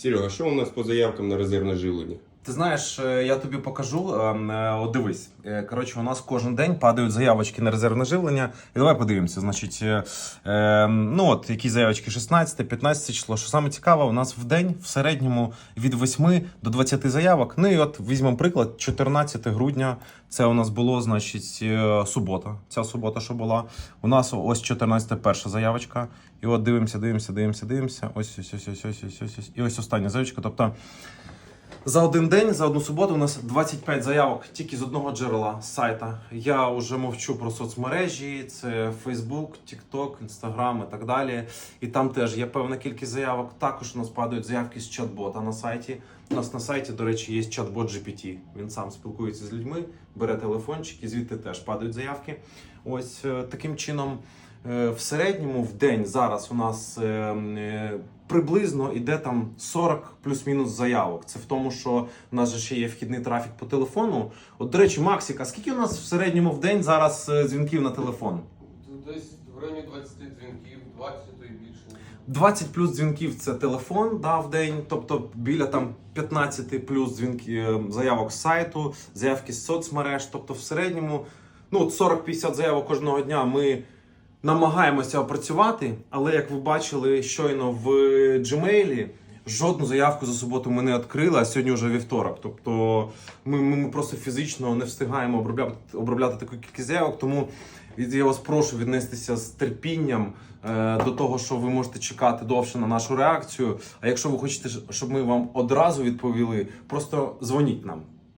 Серега, що у нас по заявкам на резервне живлення? Ти знаєш, е, я тобі покажу. ем, е, От дивись. Е, Коротше, у нас кожен день падають заявочки на резервне живлення. І давай подивимося. Значить, е, е, ну от які заявочки 16, 15 число. Що саме цікаве, у нас в день в середньому від 8 до 20 заявок. Ну і от візьмемо приклад, 14 грудня. Це у нас було, значить, е, субота. Ця субота, що була. У нас ось 14 перша заявочка. І от дивимося, дивимося, дивимося, дивимося. Ось ось ось ось ось ось ось. ось. І ось остання заявочка. Тобто. За один день, за одну суботу, у нас 25 заявок тільки з одного джерела сайта. Я вже мовчу про соцмережі, це Facebook, TikTok, Instagram і так далі. І там теж є певна кількість заявок. Також у нас падають заявки з чат-бота на сайті. У нас на сайті, до речі, є чат-бот GPT. Він сам спілкується з людьми, бере телефончик і звідти теж падають заявки. Ось е, таким чином. Е, В середньому в день зараз у нас е, е, приблизно іде там 40 плюс-мінус заявок. Це в тому, що у нас же ще є вхідний трафік по телефону. От, до речі, Максика, скільки у нас в середньому в день зараз е, дзвінків на телефон? Десь в районі 20 дзвінків, 20 то і більше. 20 плюс дзвінків це телефон да, в день, тобто біля там 15 плюс дзвінків е, заявок з сайту, заявки з соцмереж. Тобто в середньому ну, от 40-50 заявок кожного дня ми намагаємося опрацювати, але як ви бачили щойно в Gmail, жодну заявку за суботу ми не відкрили, а сьогодні вже вівторок. Тобто ми, ми, просто фізично не встигаємо обробляти, обробляти таку кількість заявок. Тому я вас прошу віднестися з терпінням е, до того, що ви можете чекати довше на нашу реакцію. А якщо ви хочете, щоб ми вам одразу відповіли, просто дзвоніть нам.